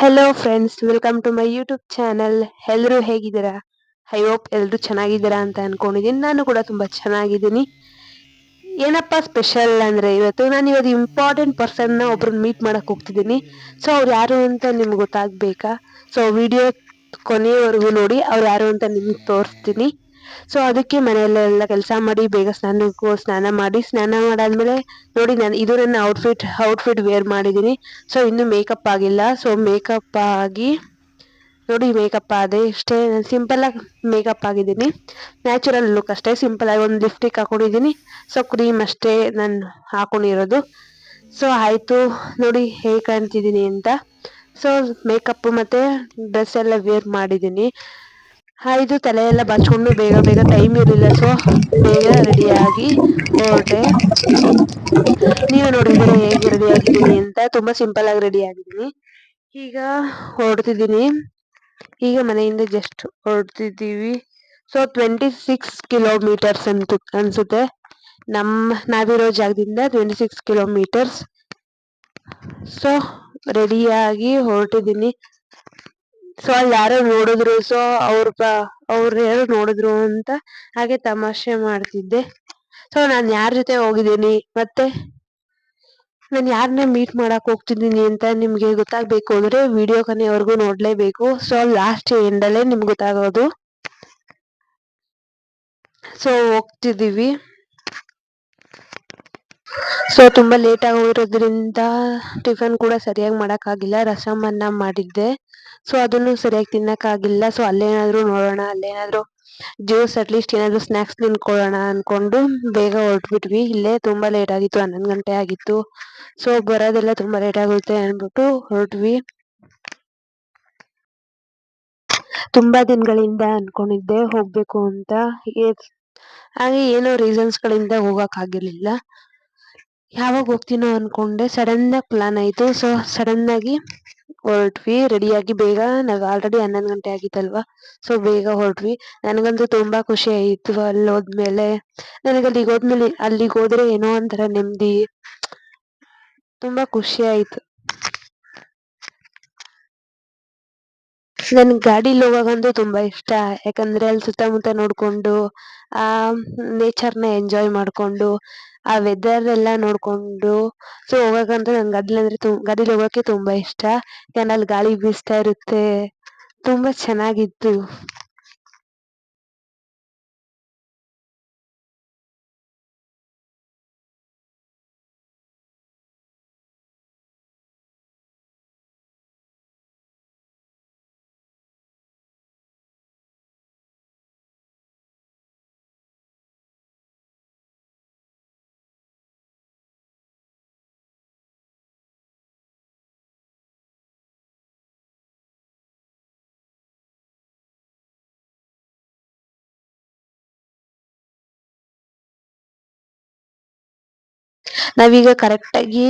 Hello friends welcome to my YouTube channel ಎಲ್ಲರೂ ಹೇಗಿದ್ದೀರಾ? I hope ಎಲ್ಲರೂ ಚೆನ್ನಾಗಿದ್ದೀರಾ ಅಂತ ಅನ್ಕೊಂಡಿದ್ದೀನಿ. ನಾನು ಕೂಡ ತುಂಬ ಚೆನ್ನಾಗಿದ್ದೀನಿ. ಏನಪ್ಪ ಸ್ಪೆಷಲ್ ಅಂದರೆ ಇವತ್ತು ನಾನು ಇವತ್ತು ಇಂಪಾರ್ಟೆಂಟ್ ಪರ್ಸನ್ನ ಒಬ್ರನ್ನ ಮೀಟ್ ಮಾಡಕ್ ಹೋಗ್ತಿದ್ದೀನಿ. ಸೊ ಅವ್ರು ಯಾರು ಅಂತ ನಿಮ್ಗೆ ಗೊತ್ತಾಗಬೇಕಾ? ಸೊ ವಿಡಿಯೋ ಕೊನೆಯವರೆಗೂ ನೋಡಿ, ಅವ್ರು ಯಾರು ಅಂತ ನಿಮ್ಗೆ ತೋರಿಸ್ತೀನಿ. ಸೊ ಅದಕ್ಕೆ ಮನೆಯಲ್ಲೆಲ್ಲ ಕೆಲಸ ಮಾಡಿ, ಬೇಗ ಸ್ನಾನಕ್ಕೂ ಸ್ನಾನ ಮಾಡಿ, ಸ್ನಾನ ಮಾಡಾದ್ಮೇಲೆ ನೋಡಿ ನಾನು ಇದು ನನ್ನ ಔಟ್ಫಿಟ್ ಔಟ್ಫಿಟ್ ವೇರ್ ಮಾಡಿದ್ದೀನಿ ಸೊ ಇನ್ನು ಮೇಕಪ್ ಆಗಿಲ್ಲ. ಸೊ ಮೇಕಪ್ ಆಗಿ ನೋಡಿ ಮೇಕಪ್ ಆದೆ ಇಷ್ಟೇ. ನಾನು ಸಿಂಪಲ್ ಆಗಿ ಮೇಕಪ್ ಆಗಿದ್ದೀನಿ. ನ್ಯಾಚುರಲ್ ಲುಕ್ ಅಷ್ಟೇ. ಸಿಂಪಲ್ ಆಗಿ ಒಂದು ಲಿಫ್ಟಿಕ್ ಹಾಕೊಂಡಿದ್ದೀನಿ ಸೊ ಕ್ರೀಮ್ ಅಷ್ಟೇ ನಾನು ಹಾಕೊಂಡಿರೋದು. ಸೊ ಆಯಿತು. ನೋಡಿ ಹೇಗೆ ಕಾಣ್ತಿದ್ದೀನಿ ಅಂತ. ಸೊ ಮೇಕಪ್ಪು ಮತ್ತು ಡ್ರೆಸ್ ಎಲ್ಲ ವೇರ್ ಮಾಡಿದ್ದೀನಿ ಆಯ್ತು ತಲೆ ಎಲ್ಲ ಬಾಚ್ಕೊಂಡು ಬೇಗ ಬೇಗ ಟೈಮ್ ಇರಲಿಲ್ಲ. ಸೊ ಬೇಗ ರೆಡಿಯಾಗಿ ಹೊರಟೆ. ನೀವು ನೋಡಿದ್ರೆ ಹೇಗೆ ರೆಡಿ ಆಗಿದ್ದೀನಿ ಅಂತ. ತುಂಬಾ ಸಿಂಪಲ್ ಆಗಿ ರೆಡಿ ಆಗಿದ್ದೀನಿ. ಈಗ ಹೊರಡ್ತಿದ್ದೀನಿ. ಈಗ ಮನೆಯಿಂದ ಜಸ್ಟ್ ಹೊರಡ್ತಿದ್ದೀವಿ. ಸೊ ಟ್ವೆಂಟಿ ಸಿಕ್ಸ್ ಕಿಲೋಮೀಟರ್ಸ್ ಅಂತ, ಅನ್ಸುತ್ತೆ. ನಮ್ಮ ನಾವಿರೋ ಜಾಗದಿಂದ ಟ್ವೆಂಟಿ ಸಿಕ್ಸ್ ಕಿಲೋಮೀಟರ್ಸ್ ಸೊ ರೆಡಿಯಾಗಿ ಹೊರಟಿದ್ದೀನಿ. ಸೊ ಅಲ್ಲಿ ಯಾರೋ ನೋಡಿದ್ರು ಸೊ ಅವ್ರ ಅವ್ರು ಯಾರೋ ನೋಡಿದ್ರು ಅಂತ ಹಾಗೆ ತಮಾಷೆ ಮಾಡ್ತಿದ್ದೆ. ಸೊ ನಾನು ಯಾರ ಜೊತೆ ಹೋಗಿದ್ದೀನಿ, ಮತ್ತೆ ನಾನು ಯಾರನ್ನ ಮೀಟ್ ಮಾಡಕ್ ಹೋಗ್ತಿದ್ದೀನಿ ಅಂತ ನಿಮ್ಗೆ ಗೊತ್ತಾಗ್ಬೇಕು ಅಂದ್ರೆ ವಿಡಿಯೋ ಕೊನೆವರೆಗೂ ನೋಡ್ಲೇಬೇಕು. ಸೊ ಲಾಸ್ಟ್ ಎಂಡಲ್ಲೇ ನಿಮ್ಗೆ ಗೊತ್ತಾಗೋದು. ಸೊ ಹೋಗ್ತಿದೀವಿ ಸೊ ತುಂಬಾ ಲೇಟ್ ಆಗೋಗಿರೋದ್ರಿಂದ ಟಿಫನ್ ಕೂಡ ಸರಿಯಾಗಿ ಮಾಡಕ್ ಆಗಿಲ್ಲ ರಸಮ್ ಅನ್ನ ಮಾಡಿದ್ದೆ. ಸೊ ಅದನ್ನು ಸರಿಯಾಗಿ ತಿನ್ನಕ್ ಆಗಿಲ್ಲ ಸೊ ಅಲ್ಲೇನಾದ್ರೂ ನೋಡೋಣ, ಅಲ್ಲೇನಾದ್ರೂ ಜ್ಯೂಸ್ ಅಟ್ಲೀಸ್ಟ್ ಏನಾದ್ರು ಸ್ನಾಕ್ಸ್ ತಿನ್ಕೊಳ್ಳೋಣ ಅನ್ಕೊಂಡು ಬೇಗ ಹೊರಟ್ಬಿಟ್ವಿ. ಇಲ್ಲೇ ತುಂಬಾ ಲೇಟ್ ಆಗಿತ್ತು, ಹನ್ನೊಂದು ಗಂಟೆ ಆಗಿತ್ತು. ಸೊ ಬರೋದೆಲ್ಲ ತುಂಬಾ ಲೇಟ್ ಆಗುತ್ತೆ ಅನ್ಬಿಟ್ಟು ಹೊರಟ್ವಿ. ತುಂಬಾ ದಿನಗಳಿಂದ ಅನ್ಕೊಂಡಿದ್ದೆ ಹೋಗ್ಬೇಕು ಅಂತ. ಹಾಗೆ ಏನೋ ರೀಸನ್ಸ್ ಗಳಿಂದ ಹೋಗಕ್ ಯಾವಾಗ ಹೋಗ್ತೀನೋ ಅನ್ಕೊಂಡೆ. ಸಡನ್ ಆಗಿ ಪ್ಲಾನ್ ಆಯ್ತು. ಸೊ ಸಡನ್ ಆಗಿ ಹೊರಟ್ವಿ ರೆಡಿಯಾಗಿ ಬೇಗ ನಾವ್ ಆಲ್ರೆಡಿ ಹನ್ನೊಂದು ಗಂಟೆ ಆಗಿತ್ತಲ್ವಾ? ಸೊ ಬೇಗ ಹೊರಟ್ವಿ. ನನಗಂತೂ ತುಂಬಾ ಖುಷಿ ಆಯ್ತು. ಅಲ್ಲಿ ಹೋದ್ಮೇಲೆ ನನಗೆ ಅಲ್ಲಿಗೆ ಹೋದ್ಮೇಲೆ ಅಲ್ಲಿಗೆ ಹೋದ್ರೆ ಏನೋ ಒಂಥರ ನೆಮ್ಮದಿ. ತುಂಬಾ ಖುಷಿ ಆಯ್ತು. ನನ್ ಗಾಡಿಲಿ ಹೋಗೋಕಂತೂ ತುಂಬಾ ಇಷ್ಟ. ಯಾಕಂದ್ರೆ ಅಲ್ಲಿ ಸುತ್ತಮುತ್ತ ನೋಡ್ಕೊಂಡು, ಆ ನೇಚರ್ನ ಎಂಜಾಯ್ ಮಾಡ್ಕೊಂಡು ಆ ವೆದರ್ ಎಲ್ಲ ನೋಡ್ಕೊಂಡು ಸೊ ಹೋಗಕ್ಕಂತೂ ನಂಗೆ ಗದ್ಲಂದ್ರೆ ಅಂದ್ರೆ ಗಾಡಿಲಿ ಹೋಗಕ್ಕೆ ತುಂಬಾ ಇಷ್ಟ. ಯಾಕಂದ್ರೆ ಅಲ್ಲಿ ಗಾಳಿ ಬೀಸ್ತಾ ಇರುತ್ತೆ. ತುಂಬಾ ಚೆನ್ನಾಗಿತ್ತು. ನಾವೀಗ ಕರೆಕ್ಟ್ ಆಗಿ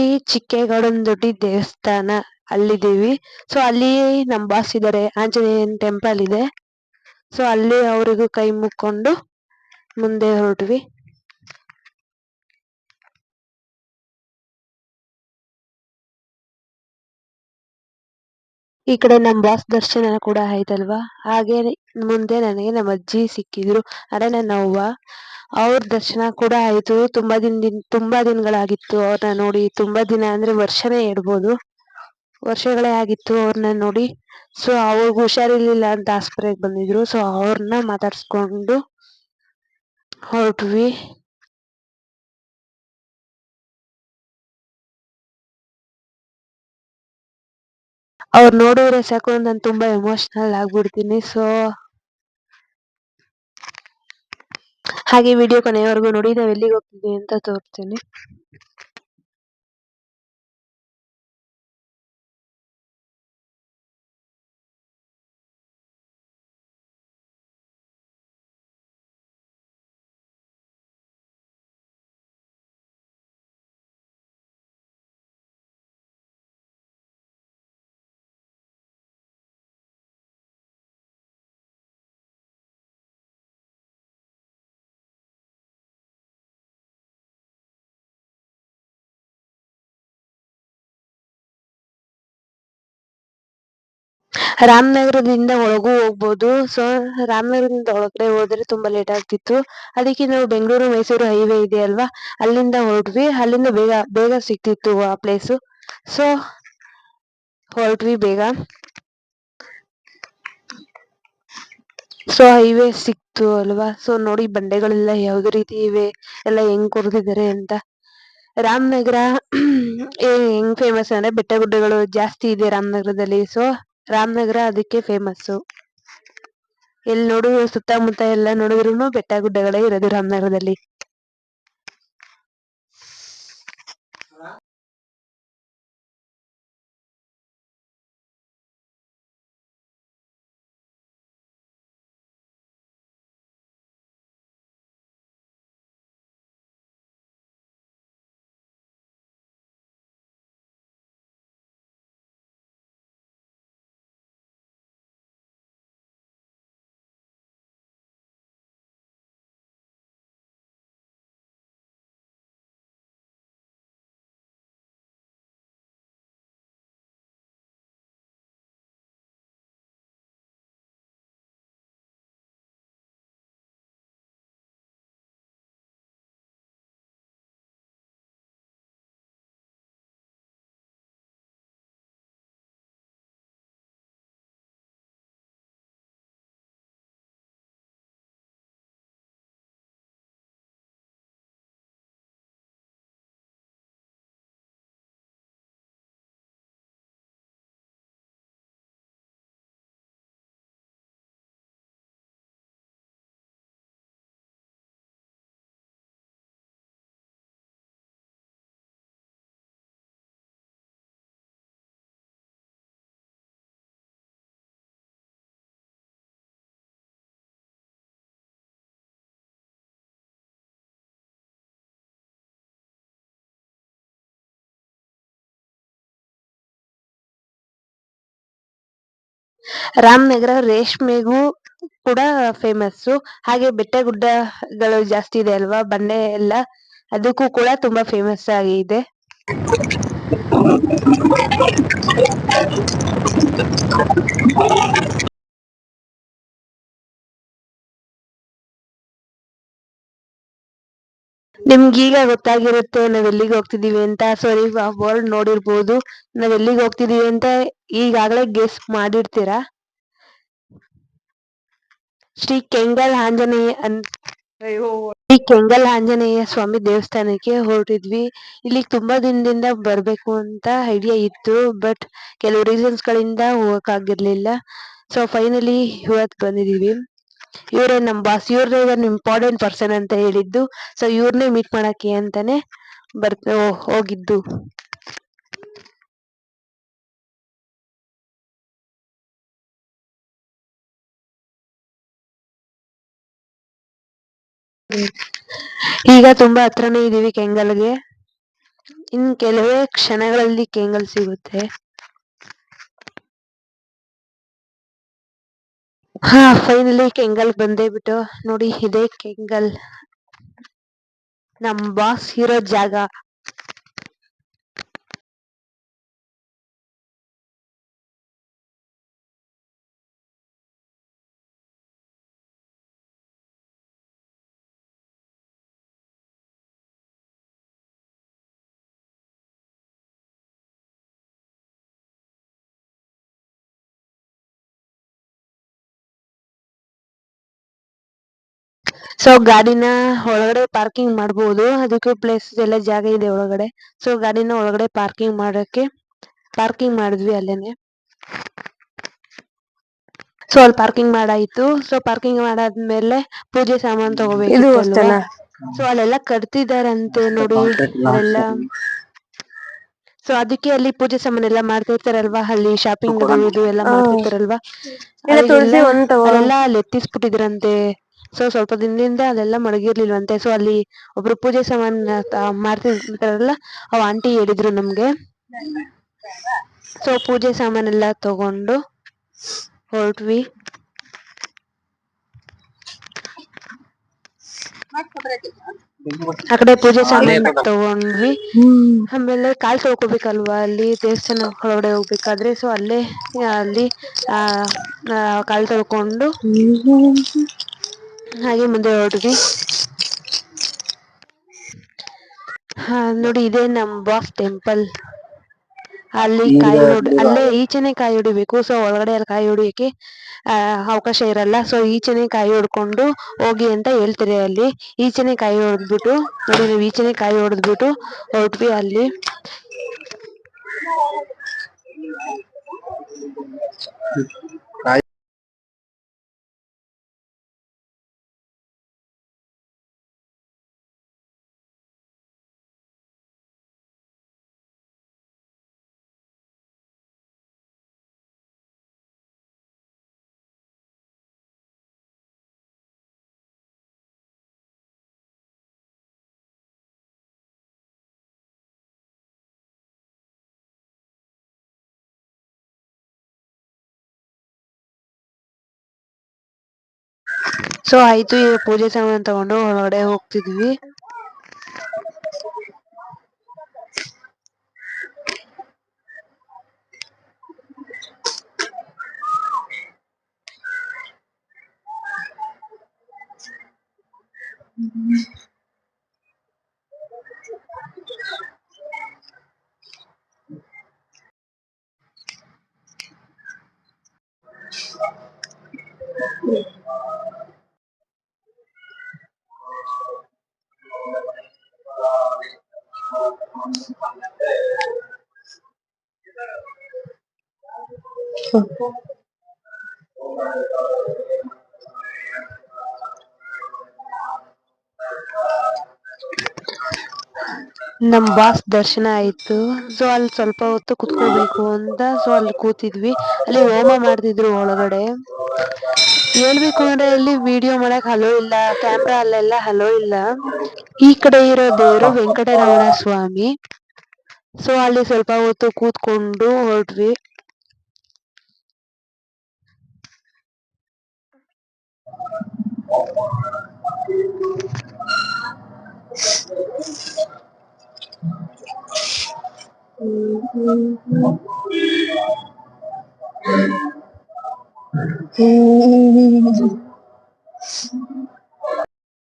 ದೊಡ್ಡ ದೇವಸ್ಥಾನ ಅಲ್ಲಿದ್ದೀವಿ. ಸೊ ಅಲ್ಲಿ ನಮ್ ಬಾಸ್ ಇದಾರೆ ಆಂಜನೇಯನ್ ಟೆಂಪಲ್ ಇದೆ. ಸೊ ಅಲ್ಲಿ ಅವ್ರಿಗೂ ಕೈ ಮುಕ್ಕೊಂಡು ಮುಂದೆ ಹೊರಟ್ವಿ. ಈ ಕಡೆ ನಮ್ ಬಾಸ್ ದರ್ಶನ ಕೂಡ ಆಯ್ತಲ್ವಾ? ಹಾಗೆ ಮುಂದೆ ನನಗೆ ನಮ್ಮ ಅಜ್ಜಿ ಸಿಕ್ಕಿದ್ರು. ಅರೆ ನನ್ನ ಅವ್ವ ಅವ್ರ ದರ್ಶನ ಕೂಡ ಆಯ್ತು. ತುಂಬಾ ದಿನ ತುಂಬಾ ದಿನಗಳಾಗಿತ್ತು ಅವ್ರನ್ನ ನೋಡಿ. ತುಂಬಾ ದಿನ ಅಂದ್ರೆ ವರ್ಷನೇ ಹೇಳ್ಬೋದು. ವರ್ಷಗಳೇ ಆಗಿತ್ತು ಅವ್ರನ್ನ ನೋಡಿ. ಸೊ ಅವ್ರಿಗೆ ಹುಷಾರಿರ್ಲಿಲ್ಲ ಅಂತ ಆಸ್ಪತ್ರೆಗೆ ಬಂದಿದ್ರು. ಸೊ ಅವ್ರನ್ನ ಮಾತಾಡ್ಸ್ಕೊಂಡು ಹೊರಟ್ವಿ. ಅವ್ರು ನೋಡಿದ್ರೆ ಸಾಕು. ನಾನು ತುಂಬಾ ಎಮೋಷನಲ್ ಆಗ್ಬಿಡ್ತೀನಿ. ಸೊ ಹಾಗೆ ವಿಡಿಯೋ ಕೊನೆಯವರೆಗೂ ನೋಡಿ ನಾವು ಎಲ್ಲಿಗೆ ಹೋಗ್ತಿದ್ವಿ ಅಂತ ತೋರಿಸ್ತೀನಿ. ರಾಮನಗರದಿಂದ ಒಳಗೂ ಹೋಗ್ಬೋದು. ಸೊ ರಾಮನಗರದಿಂದ ಒಳಗಡೆ ಹೋದ್ರೆ ತುಂಬಾ ಲೇಟ್ ಆಗ್ತಿತ್ತು. ಅದಕ್ಕೆ ನಾವು ಬೆಂಗಳೂರು, ಮೈಸೂರು ಹೈವೇ ಇದೆ ಅಲ್ವಾ? ಅಲ್ಲಿಂದ ಹೊರಟ್ವಿ. ಅಲ್ಲಿಂದ ಬೇಗ ಬೇಗ ಸಿಕ್ತಿತ್ತು ಆ ಪ್ಲೇಸು ಸೊ ಹೊರಟ್ವಿ ಬೇಗ. ಸೊ ಹೈವೇ ಸಿಕ್ತು ಅಲ್ವಾ? ಸೊ ನೋಡಿ ಬಂಡೆಗಳೆಲ್ಲ ಯಾವ್ದು ರೀತಿ ಇವೆ? ಎಲ್ಲ ಹೆಂಗ್ ಕೊರ್ದಿದ್ದಾರೆ ಅಂತ. ರಾಮನಗರ ಹೆಂಗ್ ಫೇಮಸ್ ಅಂದ್ರೆ ಬೆಟ್ಟ ಗುಡ್ಡಗಳು ಜಾಸ್ತಿ ಇದೆ ರಾಮನಗರದಲ್ಲಿ. ಸೊ ರಾಮನಗರ ಅದಕ್ಕೆ ಫೇಮಸ್ ಎಲ್ಲಿ ಸುತ್ತ ಸುತ್ತಮುತ್ತ ಎಲ್ಲ ನೋಡಿದ್ರುನು ಬೆಟ್ಟ ಗುಡ್ಡಗಳೇ ಇರೋದು ರಾಮನಗರದಲ್ಲಿ. ರಾಮನಗರ ರೇಷ್ಮೆಗೂ ಕೂಡ ಫೇಮಸ್ ಹಾಗೆ ಬೆಟ್ಟ ಗುಡ್ಡಗಳು ಜಾಸ್ತಿ ಇದೆ ಅಲ್ವಾ? ಬಂಡೆ ಎಲ್ಲ, ಅದಕ್ಕೂ ಕೂಡ ತುಂಬಾ ಫೇಮಸ್ ಆಗಿದೆ ನಿಮ್ಗೀಗ ಗೊತ್ತಾಗಿರುತ್ತೆ, ನಾವ್ ಎಲ್ಲಿಗೆ ಹೋಗ್ತಿದೀವಿ ಅಂತ. ಸೊ ನೀವು ಆ ವರ್ಡ್ ನೋಡಿರ್ಬೋದು. ನಾವ್ ಎಲ್ಲಿಗೆ ಹೋಗ್ತಿದೀವಿ ಅಂತ ಈಗಾಗಲೇ ಗೆಸ್ ಮಾಡಿರ್ತೀರಾ? ಶ್ರೀ ಕೆಂಗಲ್ ಆಂಜನೇಯ ಶ್ರೀ ಕೆಂಗಲ್ ಆಂಜನೇಯ ಸ್ವಾಮಿ ದೇವಸ್ಥಾನಕ್ಕೆ ಹೊರಟಿದ್ವಿ. ಇಲ್ಲಿ ತುಂಬಾ ದಿನದಿಂದ ಬರ್ಬೇಕು ಅಂತ ಐಡಿಯಾ ಇತ್ತು ಬಟ್ ಕೆಲವು ರೀಸನ್ಸ್ ಗಳಿಂದ ಹೋಗಕ್ ಆಗಿರ್ಲಿಲ್ಲ. ಸೊ ಫೈನಲಿ ಇವತ್ ಬಂದಿದೀವಿ. ಇವರೇ ನಮ್ಮ ಬಾಸ್ ಇವ್ರನ್ನೇ ಒಂದು ಇಂಪಾರ್ಟೆಂಟ್ ಪರ್ಸನ್ ಅಂತ ಹೇಳಿದ್ದು. ಸೊ ಇವ್ರನ್ನೇ ಮೀಟ್ ಮಾಡಕ್ಕೆ ಅಂತಾನೆ ಬರ್ತ ಹೋಗಿದ್ದು. ಈಗ ತುಂಬಾ ಹತ್ರನೇ ಇದೀವಿ ಕೆಂಗಲ್ಗೆ. ಇನ್ ಕೆಲವೇ ಕ್ಷಣಗಳಲ್ಲಿ ಕೆಂಗಲ್ ಸಿಗುತ್ತೆ. ಹಾ ಫೈನಲಿ ಕೆಂಗಲ್ ಬಂದೇ ಬಿಟ್ಟು ನೋಡಿ ಇದೇ ಕೆಂಗಲ್. ನಮ್ ಬಾಸ್ ಇರೋ ಜಾಗ. ಸೊ ಗಾಡಿನ ಒಳಗಡೆ ಪಾರ್ಕಿಂಗ್ ಮಾಡಬಹುದು ಅದಕ್ಕೆ ಪ್ಲೇಸ್ ಎಲ್ಲ ಜಾಗ ಇದೆ ಒಳಗಡೆ. ಸೊ ಗಾಡಿನ ಒಳಗಡೆ ಪಾರ್ಕಿಂಗ್ ಮಾಡಕ್ಕೆ ಪಾರ್ಕಿಂಗ್ ಮಾಡಿದ್ವಿ ಅಲ್ಲೇನೆ. ಸೊ ಅಲ್ಲಿ ಪಾರ್ಕಿಂಗ್ ಮಾಡಾಯ್ತು. ಸೊ ಪಾರ್ಕಿಂಗ್ ಮಾಡಾದ್ಮೇಲೆ ಪೂಜೆ ಸಾಮಾನ್ ತಗೋಬೇಕು ಸೊ ಅಲ್ಲೆಲ್ಲ ಕಟ್ತಿದಾರಂತೆ ನೋಡಿ ಅಲ್ಲೆಲ್ಲ ಸೊ ಅದಕ್ಕೆ ಅಲ್ಲಿ ಪೂಜೆ ಸಾಮಾನ್ ಎಲ್ಲ ಮಾಡ್ತಿರ್ತಾರಲ್ವಾ? ಅಲ್ಲಿ ಶಾಪಿಂಗ್ ಇದು ಎಲ್ಲ ಮಾಡ್ತಿರ್ತಾರಲ್ವಾ? ಅಲ್ಲೆಲ್ಲ ಅಲ್ಲಿ ಎತ್ತಿಸ್ಬಿಟ್ಟಿದ್ರಂತೆ. ಸೊ ಸ್ವಲ್ಪ ದಿನದಿಂದ ಅಲ್ಲೆಲ್ಲ ಮಡಗಿರ್ಲಿಲ್ವಂತೆ. ಸೊ ಅಲ್ಲಿ ಒಬ್ರು ಪೂಜೆ ಸಾಮಾನ್ ಮಾಡ್ತಿರ್ತಾರಲ್ಲ ಅವ್ ಆಂಟಿ ಹೇಳಿದ್ರು ನಮ್ಗೆ. ಸೊ ಪೂಜೆ ಸಾಮಾನೆಲ್ಲ ತಗೊಂಡು ಹೊರಟ್ವಿ. ಆ ಕಡೆ ಪೂಜೆ ಸಾಮಾನ್ ತಗೊಂಡ್ವಿ. ಆಮೇಲೆ ಕಾಲ್ ತೊಳ್ಕೊಬೇಕಲ್ವಾ ಅಲ್ಲಿ? ದೇವಸ್ಥಾನ ಒಳಗಡೆ ಹೋಗ್ಬೇಕಾದ್ರೆ. ಸೊ ಅಲ್ಲೇ ಅಲ್ಲಿ ಆ ಕಾಲ್ ತೊಳ್ಕೊಂಡು ಹಾಗೆ ಮುಂದೆ ಹೊರಟ್ವಿ. ಹಾ ನೋಡಿ ಇದೇ ನಮ್ ಬಾಸ್ ಟೆಂಪಲ್. ಅಲ್ಲಿ ಕಾಯಿ ಹೊಡಿ ಅಲ್ಲೇ ಈಚೆನೆ ಕಾಯಿ ಹೊಡಿಬೇಕು. ಸೊ ಒಳಗಡೆ ಅಲ್ಲಿ ಕಾಯಿ ಹೊಡಿಯಕ್ಕೆ ಅವಕಾಶ ಇರಲ್ಲ. ಸೊ ಈಚೆನೆ ಕಾಯಿ ಹೊಡ್ಕೊಂಡು ಹೋಗಿ ಅಂತ ಹೇಳ್ತಾರೆ ಅಲ್ಲಿ. ಈಚೆನೆ ಕಾಯಿ ಹೊಡೆದ್ಬಿಟ್ಟು ನೋಡಿ ನೀವು ಈಚೆನೆ ಕಾಯಿ ಹೊಡೆದ್ಬಿಟ್ಟು ಹೊರಟ್ವಿ ಅಲ್ಲಿ. ಸೊ ಆಯ್ತು ಈಗ ಪೂಜೆ ಸಾಮಾನು ತಗೊಂಡು ಹೊರಗಡೆ ಹೋಗ್ತಿದ್ವಿ. ನಮ್ ಬಾಸ್ ದರ್ಶನ ಆಯ್ತು. ಸೊ ಅಲ್ಲಿ ಸ್ವಲ್ಪ ಹೊತ್ತು ಕುತ್ಕೋಬೇಕು ಅಂತ. ಸೊ ಅಲ್ಲಿ ಕೂತಿದ್ವಿ. ಅಲ್ಲಿ ಹೋಮ ಮಾಡ್ತಿದ್ರು ಒಳಗಡೆ. ಹೇಳ್ಬೇಕು ಅಂದ್ರೆ ಇಲ್ಲಿ ವಿಡಿಯೋ ಮಾಡಕ್ ಹಲೋ ಇಲ್ಲ. ಕ್ಯಾಮ್ರಾ ಅಲ್ಲೆಲ್ಲ ಹಲೋ ಇಲ್ಲ. ಈ ಕಡೆ ಇರೋ ದೇವರು ವೆಂಕಟರಮಣ ಸ್ವಾಮಿ. ಸೊ ಅಲ್ಲಿ ಸ್ವಲ್ಪ ಹೊತ್ತು ಕೂತ್ಕೊಂಡು ಹೊರಟ್ವಿ.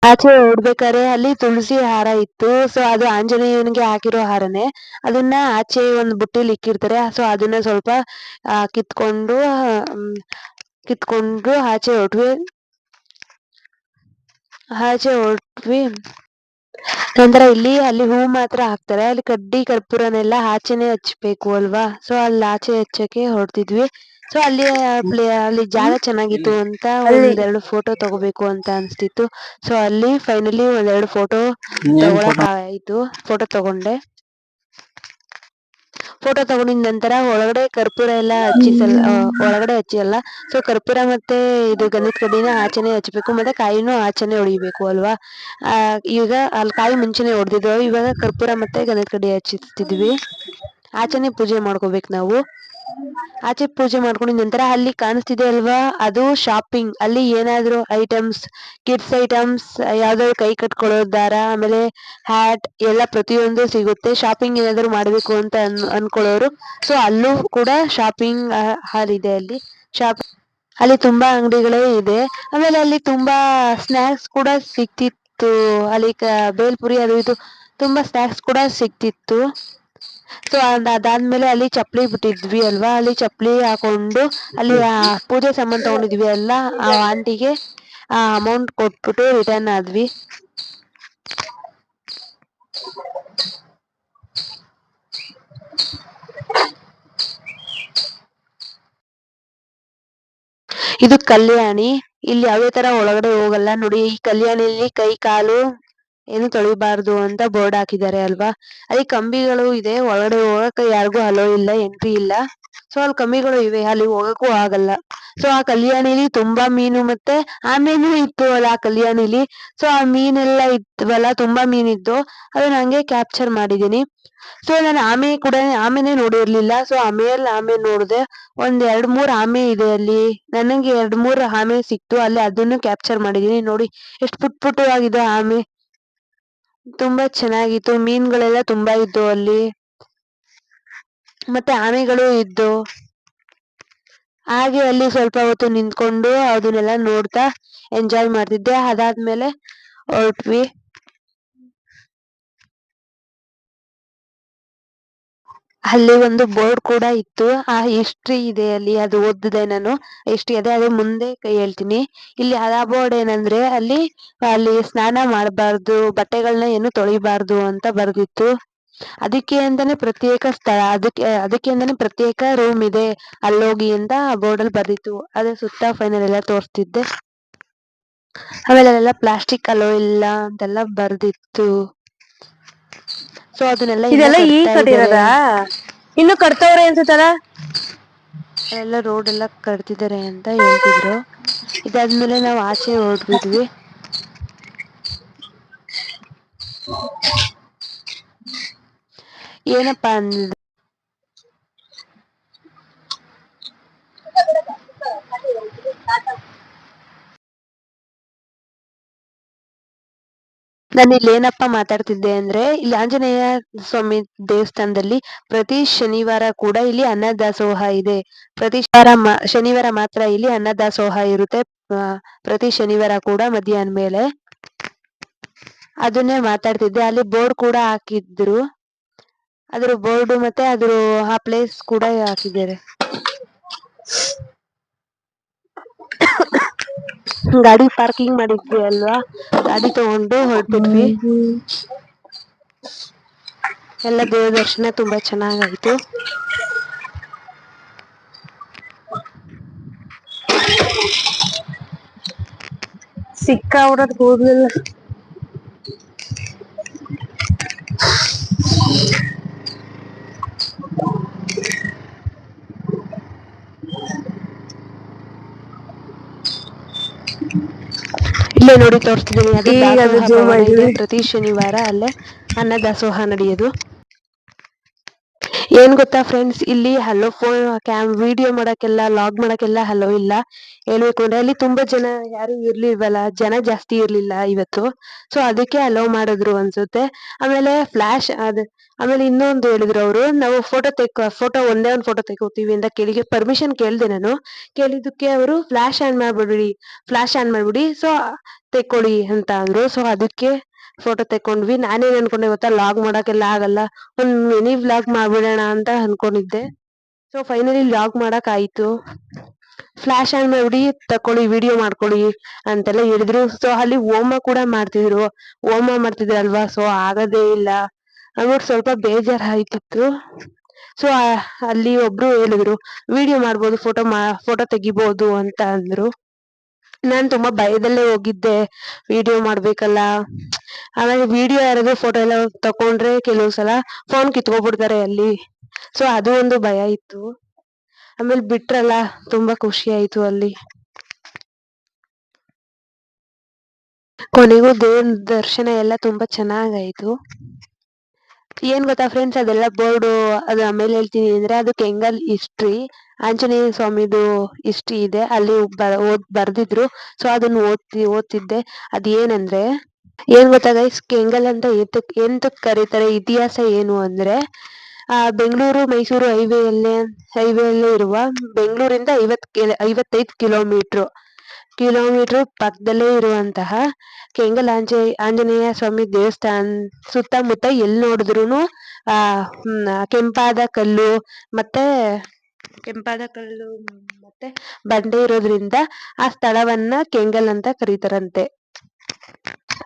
ಆಚೆ ಓಡ್ಬೇಕಾರೆ ಅಲ್ಲಿ ತುಳಸಿ ಹಾರ ಇತ್ತು. ಸೊ ಅದು ಆಂಜನೇಯನಿಗೆ ಹಾಕಿರೋ ಹಾರನೇ. ಅದನ್ನ ಆಚೆ ಒಂದು ಬುಟ್ಟಿಲಿ ಇಕ್ಕಿರ್ತಾರೆ. ಸೊ ಅದನ್ನ ಸ್ವಲ್ಪ ಕಿತ್ಕೊಂಡು ಕಿತ್ಕೊಂಡು ಆಚೆ ಹೊರಟ್ವಿ. ಆಚೆ ಹೊರಟ್ವಿ. ನಂತರ ಇಲ್ಲಿ ಅಲ್ಲಿ ಹೂ ಮಾತ್ರ ಹಾಕ್ತಾರೆ. ಅಲ್ಲಿ ಕಡ್ಡಿ ಕರ್ಪೂರನೆಲ್ಲ ಆಚೆನೆ ಹಚ್ಬೇಕು ಅಲ್ವಾ? ಸೊ ಅಲ್ಲಿ ಆಚೆ ಹಚ್ಚಕ್ಕೆ ಹೊರಟಿದ್ವಿ. ಸೊ ಅಲ್ಲಿ ಅಲ್ಲಿ ಜಾಗ ಚೆನ್ನಾಗಿತ್ತು ಅಂತ ಒಂದೆರಡು ಫೋಟೋ ತಗೋಬೇಕು ಅಂತ ಅನ್ಸ್ತಿತ್ತು. ಸೊ ಅಲ್ಲಿ ಫೈನಲಿ ಒಂದೆರಡು ಫೋಟೋ ತಗೊಳಕ್ ಆಯ್ತು ಫೋಟೋ ತಗೊಂಡೆ. ಫೋಟೋ ತಗೊಂಡಿದ್ ನಂತರ ಒಳಗಡೆ ಕರ್ಪೂರ ಎಲ್ಲ ಹಚ್ಚಿಸಲ್ ಆ, ಒಳಗಡೆ ಹಚ್ಚಿಯಲ್ಲ. ಸೊ ಕರ್ಪೂರ ಮತ್ತೆ ಇದು ಗಂಧದ ಕಡ್ಡಿನ ಆಚೆನೆ ಹಚ್ಬೇಕು ಮತ್ತೆ ಕಾಯಿನೂ ಆಚೆನೆ ಹೊಡಿಬೇಕು ಅಲ್ವಾ? ಆ ಈಗ ಅಲ್ಲಿ ಕಾಯಿ ಮುಂಚೆನೆ ಹೊಡೆದಿದ್ವು ಇವಾಗ ಕರ್ಪೂರ ಮತ್ತೆ ಗಂಧದ ಕಡ್ಡಿ ಹಚ್ಚುತ್ತಿದ್ವಿ ಆಚೆನೆ ಪೂಜೆ ಮಾಡ್ಕೋಬೇಕು ನಾವು. ಆಚೆ ಪೂಜೆ ಮಾಡ್ಕೊಂಡು ನಂತರ ಅಲ್ಲಿ ಕಾಣಿಸ್ತಿದೆ ಅಲ್ವಾ? ಅದು ಶಾಪಿಂಗ್ ಅಲ್ಲಿ ಏನಾದ್ರು ಐಟಮ್ಸ್ ಕಿಡ್ಸ್ ಐಟಮ್ಸ್ ಯಾವ್ದಾದ್ರು ಕೈ ಕಟ್ಕೊಳ್ಳೋ ದಾರ, ಆಮೇಲೆ ಹ್ಯಾಟ್ ಎಲ್ಲ ಪ್ರತಿಯೊಂದು ಸಿಗುತ್ತೆ. ಶಾಪಿಂಗ್ ಏನಾದ್ರು ಮಾಡ್ಬೇಕು ಅಂತ ಅನ್, ಅನ್ಕೊಳ್ಳೋರು. ಸೊ ಅಲ್ಲೂ ಕೂಡ ಶಾಪಿಂಗ್ ಹಾಲ್ ಇದೆ ಅಲ್ಲಿ. ಶಾಪ್ ಅಲ್ಲಿ ತುಂಬಾ ಅಂಗಡಿಗಳೇ ಇದೆ. ಆಮೇಲೆ ಅಲ್ಲಿ ತುಂಬಾ ಸ್ನಾಕ್ಸ್ ಕೂಡ ಸಿಕ್ತಿತ್ತು. ಅಲ್ಲಿ ಬೇಲ್ಪುರಿ ಅದು ಇದು ತುಂಬಾ ಸ್ನಾಕ್ಸ್ ಕೂಡ ಸಿಕ್ತಿತ್ತು. ಸೊ ಅದಾದ್ಮೇಲೆ ಅಲ್ಲಿ ಚಪ್ಪಲಿ ಬಿಟ್ಟಿದ್ವಿ ಅಲ್ವಾ? ಅಲ್ಲಿ ಚಪ್ಪಲಿ ಹಾಕೊಂಡು ಅಲ್ಲಿ ಪೂಜೆ ಸಾಮಾನು ತಗೊಂಡಿದ್ವಿ ಅಲ್ಲ, ಆ ಆಂಟಿಗೆ, ಆ ಅಮೌಂಟ್ ಕೊಟ್ಬಿಟ್ಟು ರಿಟರ್ನ್ ಆದ್ವಿ. ಇದು ಕಲ್ಯಾಣಿ. ಇಲ್ಲಿ ಯಾವುದೇ ತರ ಒಳಗಡೆ ಹೋಗಲ್ಲ ನೋಡಿ. ಈ ಕಲ್ಯಾಣಿಲಿ ಕೈ, ಕಾಲು ಏನು ತೊಳಿಬಾರ್ದು ಅಂತ ಬೋರ್ಡ್ ಹಾಕಿದ್ದಾರೆ ಅಲ್ವಾ? ಅಲ್ಲಿ ಕಂಬಿಗಳು ಇದೆ, ಒಳಗಡೆ ಹೋಗಕ್ಕೆ ಯಾರಿಗೂ ಅಲೋ ಇಲ್ಲ, ಎಂಟ್ರಿ ಇಲ್ಲ. ಸೊ ಅಲ್ಲಿ ಕಂಬಿಗಳು ಇವೆ, ಅಲ್ಲಿ ಹೋಗಕ್ಕೂ ಆಗಲ್ಲ. ಸೊ ಆ ಕಲ್ಯಾಣಿಲಿ ತುಂಬಾ ಮೀನು ಮತ್ತೆ ಆಮೇಲೆ ಇತ್ತು ಅಲ್ಲ ಆ ಕಲ್ಯಾಣಿಲಿ. ಸೊ ಆ ಮೀನೆಲ್ಲ ಇದ್ವಲ್ಲ ತುಂಬಾ ಮೀನಿದ್ದು ಅದನ್ನ ಹಂಗೆ ಕ್ಯಾಪ್ಚರ್ ಮಾಡಿದೀನಿ ಸೊ ನಾನು ಆಮೆ ಕೂಡ ಆಮೆನೆ ನೋಡಿರ್ಲಿಲ್ಲ. ಸೊ ಆಮೇಲೆ ಆಮೆ ನೋಡಿದೆ, ಒಂದ್ ಎರಡ್ ಮೂರ್ ಆಮೆ ಇದೆ ಅಲ್ಲಿ. ನನಗೆ ಎರಡ್ ಮೂರ್ ಆಮೆ ಸಿಕ್ತು, ಅಲ್ಲಿ ಅದನ್ನು ಕ್ಯಾಪ್ಚರ್ ಮಾಡಿದೀನಿ ನೋಡಿ, ಎಷ್ಟು ಪುಟ್ ಪುಟ್ಟವಾಗಿದೆ ಆಮೆ. ತುಂಬಾ ಚೆನ್ನಾಗಿತ್ತು. ಮೀನುಗಳೆಲ್ಲ ತುಂಬಾ ಇದ್ದವು ಅಲ್ಲಿ. ಮತ್ತೆ ಆನೆಗಳು ಇದ್ದು ಹಾಗೆ ಅಲ್ಲಿ ಸ್ವಲ್ಪ ಹೊತ್ತು ನಿಂತ್ಕೊಂಡು ಅದನ್ನೆಲ್ಲ ನೋಡ್ತಾ ಎಂಜಾಯ್ ಮಾಡ್ತಿದ್ದೆ. ಅದಾದ್ಮೇಲೆ ಹೊರಟ್ವಿ. ಅಲ್ಲಿ ಒಂದು ಬೋರ್ಡ್ ಕೂಡ ಇತ್ತು. ಆ ಹಿಸ್ಟರಿ ಇದೆ ಅಲ್ಲಿ, ಅದು ಓದಿದೆ ನಾನು. ಹಿಸ್ಟರಿ ಅದೇ ಅದ್ರ ಮುಂದೆ ಹೇಳ್ತೀನಿ. ಇಲ್ಲಿ ಆ ಬೋರ್ಡ್ ಏನಂದ್ರೆ, ಅಲ್ಲಿ ಅಲ್ಲಿ ಸ್ನಾನ ಮಾಡಬಾರದು ಬಟ್ಟೆಗಳನ್ನ ಏನು ತೊಳಿಬಾರದು ಅಂತ ಬರ್ದಿತ್ತು. ಅದಕ್ಕೆ ಅಂತಾನೆ ಪ್ರತ್ಯೇಕ ಸ್ಥಳ, ಅದಕ್ಕೆ ಅದಕ್ಕೆ ಅಂತಾನೆ ಪ್ರತ್ಯೇಕ ರೂಮ್ ಇದೆ. ಅಲ್ಲೋಗಿ ಅಂತ ಬೋರ್ಡ್ ಅಲ್ಲಿ ಬರ್ದಿತ್ತು. ಅದ್ರ ಸುತ್ತ ಫೈನಲ್ ಎಲ್ಲ ತೋರಿಸ್ತಿದ್ದೆ. ಆಮೇಲೆ ಅಲ್ಲೆಲ್ಲ ಪ್ಲಾಸ್ಟಿಕ್ ಅಲೋ ಇಲ್ಲ ಅಂತೆಲ್ಲ ಬರ್ದಿತ್ತು. ಸೊ ಅದನ್ನೆಲ್ಲ ಇದೆಲ್ಲ ಈ ಕಟ್ಟಿರೋದಾ ಇನ್ನು ಕಟ್ತವ್ರೆ ಅನ್ಸುತ್ತಲ್ಲ? ಎಲ್ಲ ರೋಡ್ ಎಲ್ಲ ಕಟ್ತಿದ್ದಾರೆ ಅಂತ ಹೇಳ್ತಿದ್ರು. ಇದಾದ್ಮೇಲೆ ನಾವ್ ಆಚೆ ಹೊರಟ್ಬಿಟ್ವಿ ಏನಪ್ಪಾ ಅಂದ ನಾನು ಇಲ್ಲಿ ಏನಪ್ಪಾ ಮಾತಾಡ್ತಿದ್ದೆ ಅಂದ್ರೆ, ಇಲ್ಲಿ ಆಂಜನೇಯ ಸ್ವಾಮಿ ದೇವಸ್ಥಾನದಲ್ಲಿ ಪ್ರತಿ ಶನಿವಾರ ಕೂಡ ಇಲ್ಲಿ ಅನ್ನದಾಸೋಹ ಇದೆ. ಪ್ರತಿ ಶನಿವಾರ ಶನಿವಾರ ಮಾತ್ರ ಇಲ್ಲಿ ಅನ್ನದಾಸೋಹ ಇರುತ್ತೆ. ಪ್ರತಿ ಶನಿವಾರ ಕೂಡ ಮಧ್ಯಾಹ್ನ ಮೇಲೆ. ಅದನ್ನೇ ಮಾತಾಡ್ತಿದ್ದೆ. ಅಲ್ಲಿ ಬೋರ್ಡ್ ಕೂಡ ಹಾಕಿದ್ರು. ಅದ್ರ ಬೋರ್ಡ್ ಮತ್ತೆ ಅದ್ರ ಆ ಪ್ಲೇಸ್ ಕೂಡ ಹಾಕಿದ್ದಾರೆ. ಗಾಡಿ ಪಾರ್ಕಿಂಗ್ ಮಾಡಿದ್ವಿ ಅಲ್ವಾ? ಗಾಡಿ ತಗೊಂಡು ಹೊರಟಿದ್ವಿ. ಎಲ್ಲ ದೇವ ದರ್ಶನ ತುಂಬಾ ಚೆನ್ನಾಗಾಯ್ತು. ಸಿಕ್ಕಾಬಿಡದ್ ಕೂದ್ಲಿಲ್ಲ ಇಲ್ಲೇ ನೋಡಿ ತೋರಿಸ್ತಿದ್ದೀನಿ. ಅದು. ಪ್ರತಿ ಶನಿವಾರ ಅಲ್ಲೇ ಅನ್ನದಾಸೋಹ ನಡೆಯೋದು. ಏನ್ ಗೊತ್ತಾ ಫ್ರೆಂಡ್ಸ್ ಇಲ್ಲಿ ಹಲೋ ಫೋನ್ ಕ್ಯಾಮ್ ವಿಡಿಯೋ ಮಾಡಕ್ಕೆಲ್ಲ ಲಾಗ್ ಮಾಡಕ್ಕೆಲ್ಲ ಹಲೋ ಇಲ್ಲ. ಹೇಳ್ಬೇಕು ಅಂದ್ರೆ ಅಲ್ಲಿ ತುಂಬಾ ಜನ ಯಾರು ಇರ್ಲಿಲ್ವಲ್ಲ? ಜನ ಜಾಸ್ತಿ ಇರ್ಲಿಲ್ಲ ಇವತ್ತು. ಸೊ ಅದಕ್ಕೆ ಅಲೋ ಮಾಡಿದ್ರು ಅನ್ಸುತ್ತೆ. ಆಮೇಲೆ ಫ್ಲಾಶ್ ಅದ್, ಆಮೇಲೆ ಇನ್ನೊಂದು ಹೇಳಿದ್ರು ಅವರು, ನಾವು ಫೋಟೋ ತೆಕ್ ಫೋಟೋ ಒಂದೇ ಒಂದು ಫೋಟೋ ತೆಗೋತೀವಿ ಅಂತ ಕೇಳಿಗೆ ಪರ್ಮಿಷನ್ ಕೇಳಿದೆ ನಾನು. ಕೇಳಿದ್ದಕ್ಕೆ ಅವರು ಫ್ಲಾಶ್ ಆನ್ ಮಾಡ್ಬಿಡಿ ಫ್ಲಾಶ್ ಆನ್ ಮಾಡ್ಬಿಡಿ. ಸೊ ತೆಕ್ಕೊಳ್ಳಿ ಅಂತ ಅಂದ್ರು. ಸೊ ಅದಕ್ಕೆ ಫೋಟೋ ತೆಕ್ಕೊಂಡ್ವಿ. ನಾನೇನ್ ಅನ್ಕೊಂಡೆ ಗೊತ್ತಾ? ಲಾಗ್ ಮಾಡಕ್ಕೆಲ್ಲ ಆಗಲ್ಲ. ಒಂದ್ ಮಿನಿ ವ್ಲಾಗ್ ಮಾಡ್ಬಿಡೋಣ ಅಂತ ಅನ್ಕೊಂಡಿದ್ದೆ. ಸೊ ಫೈನಲಿ ಲಾಗ್ ಮಾಡಕ್ ಆಯ್ತು ಫ್ಲಾಶ್ ಆನ್ ಮಾಡ್ಬಿಡಿ ತಕೊಳ್ಳಿ ವಿಡಿಯೋ ಮಾಡ್ಕೊಳ್ಳಿ ಅಂತೆಲ್ಲ ಹೇಳಿದ್ರು. ಸೊ ಅಲ್ಲಿ ಹೋಮ ಕೂಡ ಮಾಡ್ತಿದ್ರು. ಹೋಮ ಮಾಡ್ತಿದ್ರಲ್ವಾ? ಸೊ ಆಗದೇ ಇಲ್ಲ. ಅಂದ್ಬಿಟ್ಟು ಸ್ವಲ್ಪ ಬೇಜಾರಾಯ್ತಿತ್ತು. ಸೊ ಅಲ್ಲಿ ಒಬ್ರು ಹೇಳಿದ್ರು ವಿಡಿಯೋ ಮಾಡ್ಬೋದು ಫೋಟೋ ಮಾ ಫೋಟೋ ತೆಗಿಬೋದು ಅಂತ ಅಂದ್ರು. ನಾನ್ ತುಂಬಾ ಭಯದಲ್ಲೇ ಹೋಗಿದ್ದೆ. ವಿಡಿಯೋ ಮಾಡ್ಬೇಕಲ್ಲ. ಆಮೇಲೆ ವಿಡಿಯೋ ಯಾರಾದ್ರೂ ಫೋಟೋ ಎಲ್ಲ ತಕೊಂಡ್ರೆ ಕೆಲವು ಸಲ ಫೋನ್ ಕಿತ್ಕೊಬಿಡ್ತಾರೆ ಅಲ್ಲಿ. ಸೊ ಅದು ಒಂದು ಭಯ ಇತ್ತು. ಆಮೇಲೆ ಬಿಟ್ರಲ್ಲ, ತುಂಬಾ ಖುಷಿ ಆಯ್ತು ಅಲ್ಲಿ. ಕೊನೆಗೂ ದೇವ್ರ ದರ್ಶನ ಎಲ್ಲ ತುಂಬಾ ಚೆನ್ನಾಗಾಯ್ತು ಏನ್ ಗೊತ್ತಾ ಫ್ರೆಂಡ್ಸ್ ಅದೆಲ್ಲ ಬೋರ್ಡು ಅದು ಆಮೇಲೆ ಹೇಳ್ತೀನಿ ಅಂದ್ರೆ ಅದು ಕೆಂಗಲ್ ಹಿಸ್ಟ್ರಿ ಆಂಜನೇಯ ಸ್ವಾಮಿದು ಹಿಸ್ಟ್ರಿ ಇದೆ. ಅಲ್ಲಿ ಓದ್, ಬರ್ದಿದ್ರು. ಸೊ ಅದನ್ನ ಓದ್ತಿ, ಓದ್ತಿದ್ದೆ. ಅದ್ ಏನಂದ್ರೆ ಏನ್ ಗೊತ್ತಾ ಗೈಸ್ ಕೆಂಗಲ್ ಅಂತ ಎಂತಕ್ ಎಂತಕ್ ಕರೀತಾರೆ, ಇತಿಹಾಸ ಏನು ಅಂದ್ರೆ, ಆ, ಬೆಂಗಳೂರು, ಮೈಸೂರು ಹೈವೇ ಅಲ್ಲೇ ಹೈವೇ ಅಲ್ಲೇ ಇರುವ, ಬೆಂಗಳೂರಿಂದ ಐವತ್ ಐವತ್ತೈದು ಕಿಲೋಮೀಟರ್ ಕಿಲೋಮೀಟರ್ ಪಕ್ಕದಲ್ಲೇ ಇರುವಂತಹ ಕೆಂಗಲ್ ಆಂಜ ಆಂಜನೇಯ ಸ್ವಾಮಿ ದೇವಸ್ಥಾನ ಸುತ್ತಮುತ್ತ ಎಲ್ ನೋಡಿದ್ರುನು ಕೆಂಪಾದ ಕಲ್ಲು ಮತ್ತೆ, ಕೆಂಪಾದ ಕಲ್ಲು ಮತ್ತೆ ಬಂಡೆ ಇರೋದ್ರಿಂದ ಆ ಸ್ಥಳವನ್ನ ಕೆಂಗಲ್ ಅಂತ ಕರೀತಾರಂತೆ.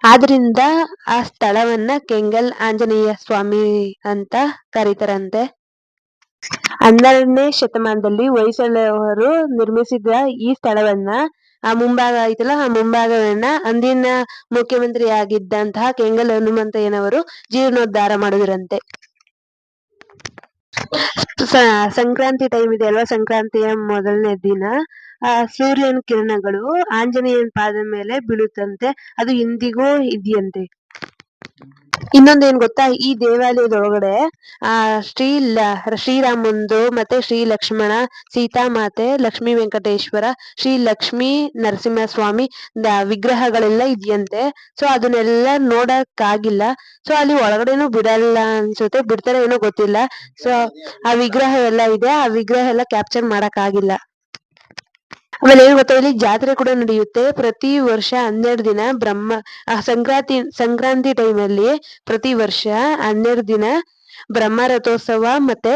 ಆದ್ರಿಂದ ಆ ಸ್ಥಳವನ್ನ ಕೆಂಗಲ್ ಆಂಜನೇಯ ಸ್ವಾಮಿ ಅಂತ ಕರೀತಾರಂತೆ. ಹನ್ನೆರಡನೇ ಶತಮಾನದಲ್ಲಿ ಹೊಯ್ಸಳರು ನಿರ್ಮಿಸಿದ ಈ ಸ್ಥಳವನ್ನ ಆ ಮುಂಭಾಗ ಐತಲ್ಲ, ಆ ಮುಂಭಾಗವನ್ನ ಅಂದಿನ ಮುಖ್ಯಮಂತ್ರಿ ಆಗಿದ್ದಂತಹ ಕೆಂಗಲ್ ಹನುಮಂತಯ್ಯನವರು ಜೀರ್ಣೋದ್ಧಾರ ಮಾಡಿದ್ರಂತೆ. ಸಂಕ್ರಾಂತಿ ಟೈಮ್ ಇದೆ ಅಲ್ವಾ? ಸಂಕ್ರಾಂತಿಯ ಮೊದಲನೇ ದಿನ, ಆ ಸೂರ್ಯನ ಕಿರಣಗಳು ಆಂಜನೇಯನ ಪಾದದ ಮೇಲೆ ಬೀಳುತ್ತಂತೆ. ಅದು ಇಂದಿಗೂ ಇದೆಯಂತೆ. ಇನ್ನೊಂದೇನ್ ಗೊತ್ತಾ? ಈ ದೇವಾಲಯದೊಳಗಡೆ, ಆ, ಶ್ರೀ ಲ- ಶ್ರೀರಾಮಂದು ಮತ್ತೆ ಶ್ರೀ ಲಕ್ಷ್ಮಣ, ಸೀತಾಮಾತೆ, ಲಕ್ಷ್ಮೀ ವೆಂಕಟೇಶ್ವರ, ಶ್ರೀ ಲಕ್ಷ್ಮೀ ನರಸಿಂಹಸ್ವಾಮಿ ದ- ವಿಗ್ರಹಗಳೆಲ್ಲ ಇದೆಯಂತೆ. ಸೊ ಅದನ್ನೆಲ್ಲ ನೋಡಕ್ ಆಗಿಲ್ಲ ಸೊ ಅಲ್ಲಿ ಒಳಗಡೆನು ಬಿಡಲ್ಲ ಅನ್ಸುತ್ತೆ. ಬಿಡ್ತಾರೆ ಏನೋ ಗೊತ್ತಿಲ್ಲ. ಸೊ ಆ ವಿಗ್ರಹ ಎಲ್ಲ ಇದೆ. ಆ ವಿಗ್ರಹ ಎಲ್ಲ ಕ್ಯಾಪ್ಚರ್ ಮಾಡಕ್ ಆಗಿಲ್ಲ ಆಮೇಲೆ ಏನ್ ಗೊತ್ತಾ, ಇಲ್ಲಿ ಜಾತ್ರೆ ಕೂಡ ನಡೆಯುತ್ತೆ. ಪ್ರತಿ ವರ್ಷ ಹನ್ನೆರಡು ದಿನ ಬ್ರಹ್ಮ ಸಂಕ್ರಾಂತಿ ಸಂಕ್ರಾಂತಿ ಟೈಮ್ ಪ್ರತಿ ವರ್ಷ ಹನ್ನೆರಡು ದಿನ ಬ್ರಹ್ಮ ರಥೋತ್ಸವ ಮತ್ತೆ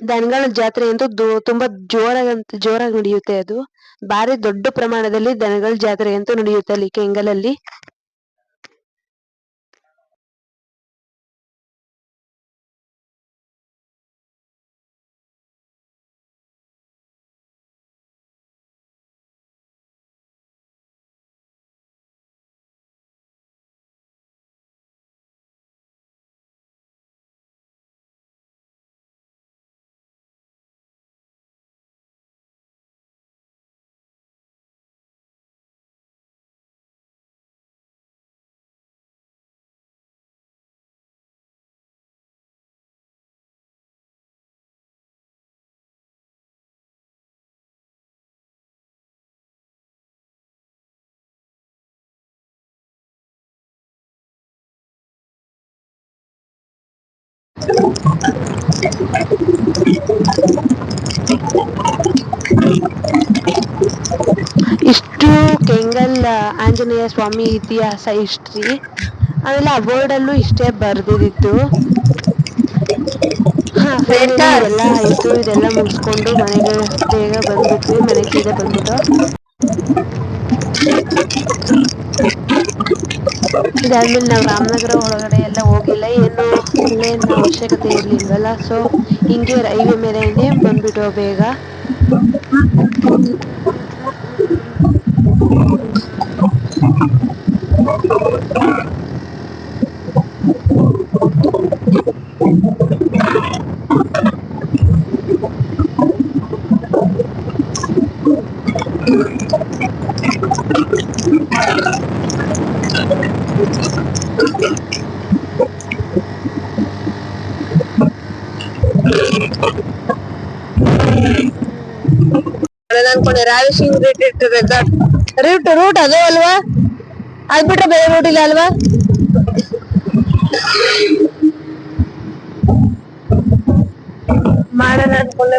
ದನಗಳ ಜಾತ್ರೆ ಅಂತೂ ತುಂಬಾ ಜೋರಾಗಿ ಜೋರಾಗಿ ನಡೆಯುತ್ತೆ ಅದು. ಬಾರಿ ದೊಡ್ಡ ಪ್ರಮಾಣದಲ್ಲಿ ದನಗಳ ಜಾತ್ರೆ ಅಂತೂ ನಡೆಯುತ್ತೆ ಅಲ್ಲಿ ಕೆಂಗಲಲ್ಲಿ. ಇಷ್ಟು ಕೆಂಗಲ್ ಆಂಜನೇಯ ಸ್ವಾಮಿ ಇತಿಹಾಸ ಹಿಸ್ಟ್ರಿ ಆಮೇಲೆ ಆ ಇಷ್ಟೇ ಬರ್ದಿದ್ದಿತ್ತು ಎಲ್ಲ ಆಯಿತು, ಇದೆಲ್ಲ ಮುಗಿಸ್ಕೊಂಡು ಮನೆಗೆ ಬೇಗ ಬಂದ್ಬಿಟ್ವಿ ಮನೆಗೆ ಸೀದಾ ಬಂದ್ಬಿಟ್ಟು. ಇದಾದ್ಮೇಲೆ ನಾವು ರಾಮನಗರ ಒಳಗಡೆ ಏನು ಅಲ್ಲೇನು ಅವಶ್ಯಕತೆ ಇರ್ಲಿಲ್ವಲ್ಲ? ಸೊ ಹಿಂಗೆ ರೈಲ್ವೆ ಮೇಲೆನೆ ಬಂದ್ಬಿಟ್ಟು ಬೇಗ. ಅನ್ಕೊಂಡೆ ravishing route resort route route ಅದು ಅಲ್ವಾ? ಅದ್ ಬಿಟ್ರೆ ಬೇರೆ ರೂಟ್ ಇಲ್ಲ ಅಲ್ವಾ? ಮಾಡೋಣ ಅನ್ಕೊಂಡೆ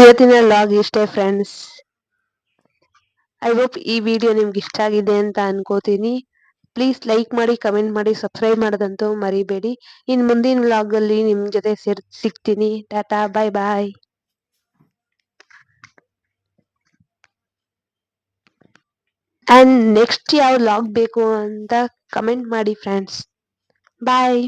ಇವತ್ತಿನ ಲಾಗ್ ಇಷ್ಟೇ ಫ್ರೆಂಡ್ಸ್ ಐ ಹೋಪ್ ಈ ವಿಡಿಯೋ ನಿಮ್ಗೆ ಇಷ್ಟ ಆಗಿದೆ ಅಂತ ಅನ್ಕೋತೀನಿ. ಪ್ಲೀಸ್ ಲೈಕ್ ಮಾಡಿ ಕಮೆಂಟ್ ಮಾಡಿ ಸಬ್ಸ್ಕ್ರೈಬ್ ಮಾಡೋದಂತೂ ಮರಿಬೇಡಿ. ಇನ್ ಮುಂದಿನ ವ್ಲಾಗಲ್ಲಿ ನಿಮ್ ಜೊತೆ ಸೇರ್, ಸಿಗ್ತೀನಿ. Tata bye bye and next ಯಾವ ಲಾಗ್ ಬೇಕು ಅಂತ ಕಮೆಂಟ್ ಮಾಡಿ ಫ್ರೆಂಡ್ಸ್ ಬಾಯ್